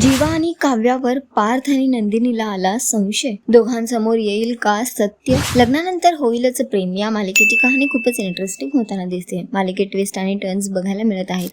जीवा आणि काव्यावर पार्थ आणि नंदिनीला आला संशय. दोघांसमोर येईल का सत्य? लग्नानंतर होईलच प्रेम. या मालिकेची कहाणी खूपच इंटरेस्टिंग होताना दिसते. मालिकेत ट्विस्ट आणि टर्न्स बघायला मिळत आहेत.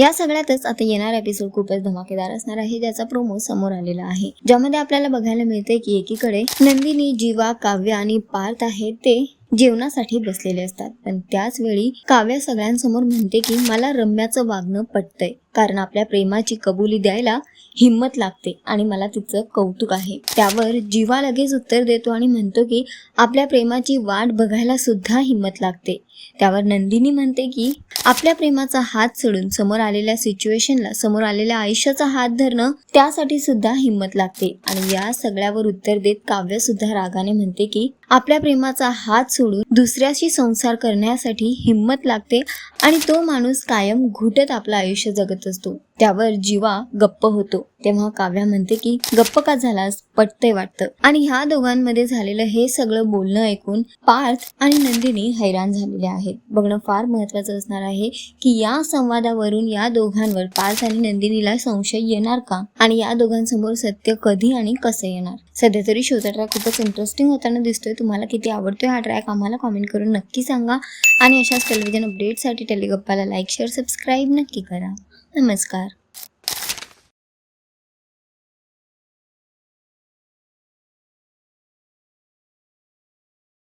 या सगळ्यातच आता येणारा एपिसोड खूपच धमाकेदार असणार आहे ज्याचा प्रोमो समोर आलेला आहे. ज्यामध्ये आपल्याला बघायला मिळते की एकीकडे नंदिनी जीवा काव्य आणि पार्थ आहे ते जेवणासाठी बसलेले असतात. पण त्याच वेळी काव्य सगळ्यांसमोर म्हणते की मला रम्याचं वागणं पटतंय. कारण आपल्या प्रेमाची कबुली द्यायला हिंमत लागते आणि मला तिचं कौतुक आहे. त्यावर जीवा लगेच उत्तर देतो आणि म्हणतो की आपल्या प्रेमाची वाट बघायला सुद्धा हिंमत लागते. त्यावर नंदिनी म्हणते की आपल्या प्रेमाचा हात सोडून समोर आलेल्या सिच्युएशनला समोर आलेल्या आयुष्याचा हात धरणं त्यासाठी सुद्धा हिंमत लागते. आणि या सगळ्यावर उत्तर देत काव्य सुद्धा रागाने म्हणते की आपल्या प्रेमाचा हात सोडून दुसऱ्याशी संसार करण्यासाठी हिंमत लागते आणि तो माणूस कायम घुटत आपलं आयुष्य जगत असतो. त्यावर जीवा गप्प होतो. तेव्हा काव्या म्हणते की गप्प का झालास? पटते वाटतं. आणि ह्या दोघांमध्ये झालेलं हे सगळं बोलणं ऐकून पार्थ आणि नंदिनी हैराण झालेले आहेत. बघणं फार महत्वाचं असणार आहे की या संवादावरून या दोघांवर पार्थ आणि नंदिनीला संशय येणार का? आणि या दोघांसमोर सत्य कधी आणि कसं येणार? सध्या तरी शोचा ट्रॅक खूपच इंटरेस्टिंग होताना दिसतोय. तुम्हाला किती आवडतोय हा ट्रॅक आम्हाला कॉमेंट करून नक्की सांगा. आणि अशाच टेलिव्हिजन अपडेटसाठी टेलिगप्पाला लाईक शेअर सबस्क्राईब नक्की करा. नमस्कार.